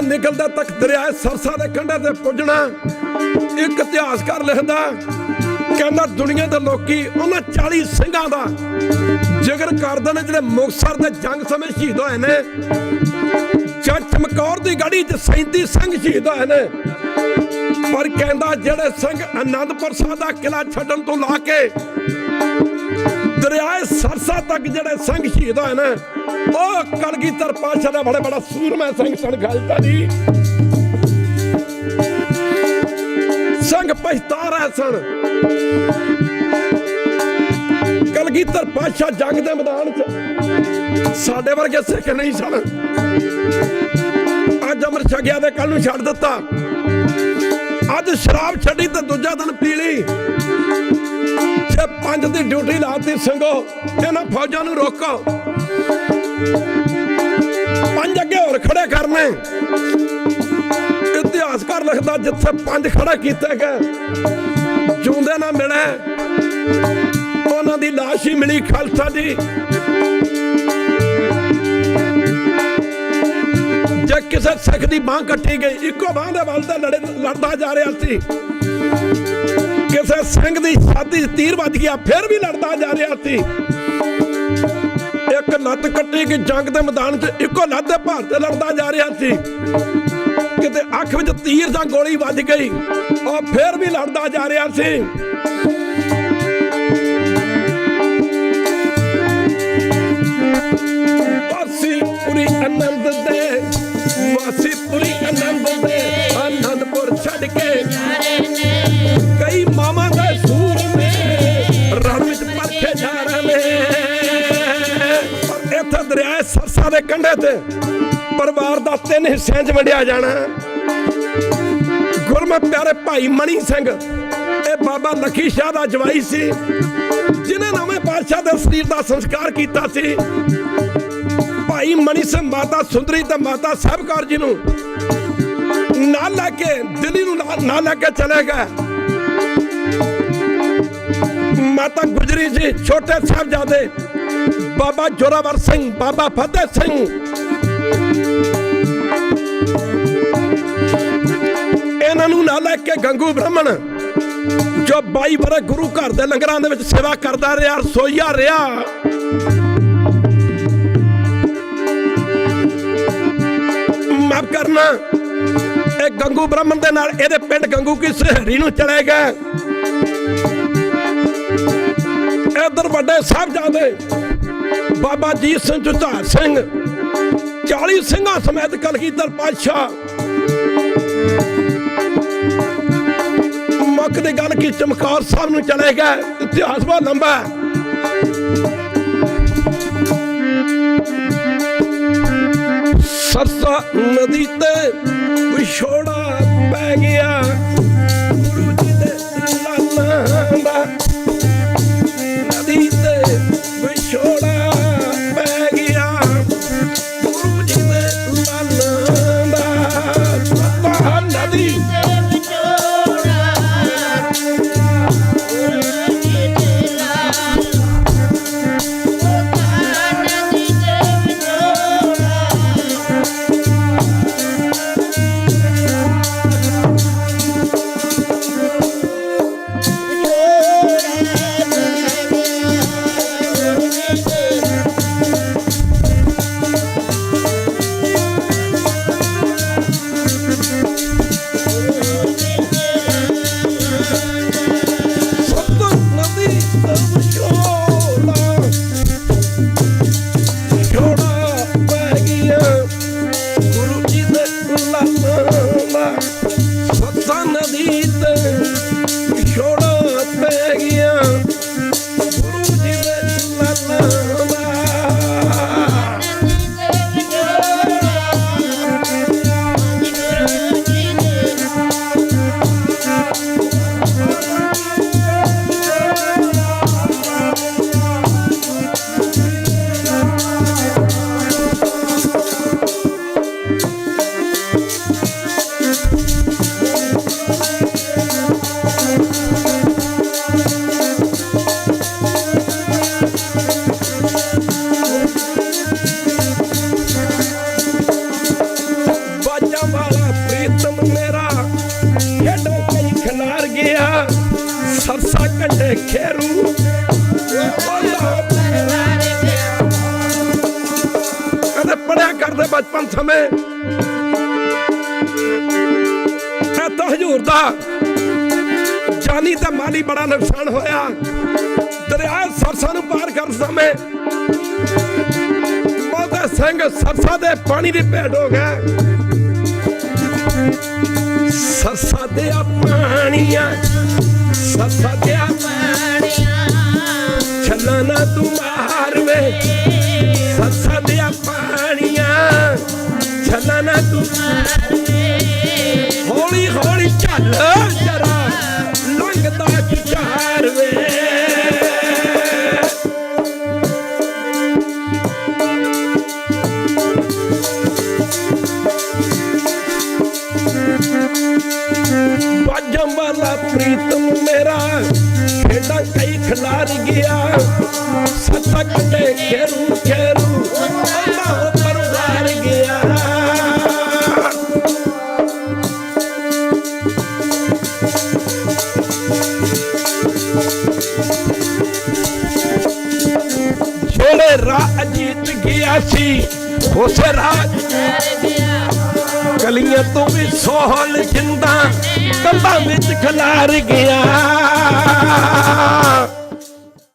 ਕਹਿੰਦਾ ਨਿਕਲਦਾ ਤੱਕ ਦਰਿਆ ਸਰਸਾ ਦੇ ਕੰਢੇ ਤੇ ਪੁੱਜਣਾ। ਇੱਕ ਇਤਿਹਾਸਕਾਰ ਲਿਖਦਾ, ਕਹਿੰਦਾ ਦੁਨੀਆ ਦੇ ਲੋਕੀ ਉਹਨਾਂ 40 ਸਿੰਘਾਂ ਦਾ ਜ਼ਿਕਰ ਕਰਦੇ ਨੇ ਜਿਹੜੇ ਮੁਕਤਸਰ ਦੇ ਜੰਗ ਸਮੇਂ ਸ਼ਹੀਦ ਹੋਏ ਨੇ। ਜਾਂ ਚਮਕੌਰ ਦੀ ਗੜੀ 'ਚ 37 ਸਿੰਘ ਸ਼ਹੀਦ ਹੋਏ ਨੇ। ਪਰ ਕਹਿੰਦਾ ਜਿਹੜੇ ਸਿੰਘ ਆਨੰਦਪੁਰ ਸਾਹਿਬ ਦਾ ਕਿਲਾ ਛੱਡਣ ਤੋਂ ਲਾ ਕੇ ਦਰਿਆਏ ਸਰਸਾ ਤੱਕ ਜਿਹੜੇ ਸਿੰਘ ਸ਼ਹੀਦ ਹੋਏ ਨੇ, ਉਹ ਕਲਗੀਧਰ ਪਾਤਸ਼ਾਹ ਦਾ ਬੜਾ ਬੜਾ ਸੂਰਮਾ ਸਿੰਘ ਸਨ ਗਲਤਾ ਜੀ। ਸਿੰਘ ਪਛਤਾ ਸਨ। ਕਲਗੀਧਰ ਪਾਤਸ਼ਾਹ ਜੰਗ ਦੇ ਮੈਦਾਨ 'ਚ ਸਾਡੇ ਵਰਗੇ ਸਿੱਖ ਨਹੀਂ ਸਨ। ਅੱਜ ਅਮਰ ਛਕਿਆ ਤੇ ਕੱਲ ਨੂੰ ਛੱਡ ਦਿੱਤਾ। ਅੱਜ ਸ਼ਰਾਬ ਛੱਡੀ ਤੇ ਦੂਜਾ ਦਿਨ ਪੀ ਲਈ ਪੰਜ ਦੀ ਡਿਊਟੀ ਲਾਤੀ ਸਿੰਘੋ। ਇਹਨਾਂ ਫੌਜਾਂ ਨੂੰ ਰੋਕੋ। ਪੰਜ ਅੱਗੇ ਹੋਰ ਖੜੇ ਕਰਨੇ। ਇਤਿਹਾਸਕਾਰ ਲਿਖਦਾ ਜਿੱਥੇ ਪੰਜ ਖੜਾ ਕੀਤੇ ਗਏ। ਜੂੰਦੇ ਨਾ ਮਿਲੇ। ਉਹਨਾਂ ਦੀ ਲਾਸ਼ ਹੀ ਮਿਲੀ ਖਾਲਸਾ ਦੀ ਜੇ ਕਿਸੇ ਸਿੱਖ ਦੀ ਬਾਹ ਕੱਟੀ ਗਈ, ਇੱਕੋ ਬਾਹ ਦੇ ਵੱਲ ਤੇ ਲੜੇ ਲੜਦਾ ਜਾ ਰਿਹਾ ਸੀ। ਕਿਸੇ ਸਿੰਘ ਦੀ ਛਾਤੀ 'ਚ ਤੀਰ ਵੱਜ ਗਿਆ, ਫਿਰ ਵੀ ਲੜਦਾ ਜਾ ਰਿਹਾ ਸੀ। ਇੱਕ ਲੱਤ ਕੱਟੀ ਕਿ ਜੰਗ ਦੇ ਮੈਦਾਨ 'ਚ ਇੱਕੋ ਲੱਤ ਦੇ ਭਾਰ ਤੇ ਲੜਦਾ ਜਾ ਰਿਹਾ ਸੀ। ਕਿਤੇ ਅੱਖ ਵਿੱਚ ਤੀਰ ਜਾਂ ਗੋਲੀ ਵੱਜ ਗਈ, ਉਹ ਫਿਰ ਵੀ ਲੜਦਾ ਜਾ ਰਿਹਾ ਸੀ। ਦੇ ਕੰਢੇ ਤੇ ਪਰਿਵਾਰ ਦਾ ਤਿੰਨ ਹਿੱਸਿਆਂ 'ਚ ਵੰਡਿਆ ਜਾਣਾ ਗੁਰਮਤ ਪਿਆਰੇ ਭਾਈ ਮਣੀ ਸਿੰਘ, ਇਹ ਬਾਬਾ ਲਖੀ ਸ਼ਾਹ ਦਾ ਜਵਾਈ ਸੀ ਜਿਨੇ ਨਵੇਂ ਪਾਤਸ਼ਾਹ ਦੇ ਸਰੀਰ ਦਾ ਸੰਸਕਾਰ ਕੀਤਾ ਸੀ। ਭਾਈ ਮਣੀ ਸਿੰਘ ਮਾਤਾ ਸੁੰਦਰੀ ਤੇ ਮਾਤਾ ਸਾਹਿਬਕਾਰ ਜੀ ਨੂੰ ਨਾਲ ਲੈ ਕੇ ਦਿੱਲੀ ਨੂੰ ਨਾਲ- ਨਾਲ ਲੈ ਕੇ ਚਲੇ ਗਏ। ਮਾਤਾ ਗੁਜਰੀ ਜੀ, ਛੋਟੇ ਸਾਹਿਬਜ਼ਾਦੇ ਬਾਬਾ ਜੋਰਾਵਰ ਸਿੰਘ, ਬਾਬਾ ਫਤਿਹ ਸਿੰਘ। ਇਹਨਾਂ ਨੂੰ ਨਾਲ ਲੈ ਕੇ ਗੰਗੂ ਬ੍ਰਾਹਮਣ, ਜੋ 22 ਬਰੇ ਗੁਰੂ ਘਰ ਦੇ ਲੰਗਰਾਂ ਦੇ ਵਿੱਚ ਸੇਵਾ ਕਰਦਾ ਰਿਹਾ, ਰਸੋਈਆ ਰਿਹਾ। ਮਾਫ ਕਰਨਾ, ਇਹ ਗੰਗੂ ਬ੍ਰਾਹਮਣ ਦੇ ਨਾਲ ਇਹਦੇ ਪਿੰਡ ਗੰਗੂ ਕੀ ਸਹਰੀ ਨੂੰ ਚਲੇ ਗਏ। ਇਧਰ ਵੱਡੇ ਸਾਹਿਬਜ਼ਾਦੇ ਬਾਬਾ ਜੀਤ ਸਿੰਘ ਜੁਝਾਰ ਸਿੰਘ 40 ਸਿੰਘਾਂ ਸਮੇਤ ਕਲਗੀਧਰ ਪਾਤਸ਼ਾਹ। ਮੁੱਖ ਦੀ ਗੱਲ ਕੀ, ਚਮਕੌਰ ਸਾਹਿਬ ਨੂੰ ਚਲੇ ਗਏ, ਇਤਿਹਾਸ ਬਹੁਤ ਲੰਬਾ ਹੈ। ਸਰਸਾ ਨਦੀ ਤੇ ਵਿਛੋੜਾ ਪੈ ਗਿਆ। ਕੰਡੇ ਕਦੇ ਪੜਿਆ ਕਰਦੇ ਬਚਪਨ ਸਮੇਂ ਇਹ ਤਾਂ ਹਜ਼ੂਰ ਦਾ ਜਾਨੀ ਤੇ ਮਾਲੀ ਬੜਾ ਨੁਕਸਾਨ ਹੋਇਆ ਦਰਿਆ ਸਰਸਾ ਨੂੰ ਪਾਰ ਕਰਨ ਸਮੇਂ ਬਹੁਤੇ ਸਿੰਘ ਸਰਸਾ ਦੇ ਪਾਣੀ ਦੀ ਭੇਟ ਹੋ ਗਏ ਸਰਸਾ ਦੇ ਪਾਣੀਆਂ ਸਰਸਾ ਦੇ ਬਾਜਮ ਵਾਲਾ ਪ੍ਰੀਤਮ ਮੇਰਾ। ਖੇਡਾਂ ਕਈ ਖਿਲਾਰ ਗਿਆ। ਸੱਤਾ ਕੰਡੇ ਖੇਰੂ ਖੇਰੂ। ਅੱਲਾ ਪਰਵਾਰ ਗਿਆ। ਜਿਹੜੇ ਰਾਹ ਅਜੀਤ ਗਿਆ ਸੀ ਉਸ ਰਾਹ ਗਲੀਆਂ ਤੋਂ ਵੀ ਸੋਹਲ ਜਿੰਦਾ ਕੰਧਾਂ ਵਿੱਚ ਖਲਾਰ ਗਿਆ।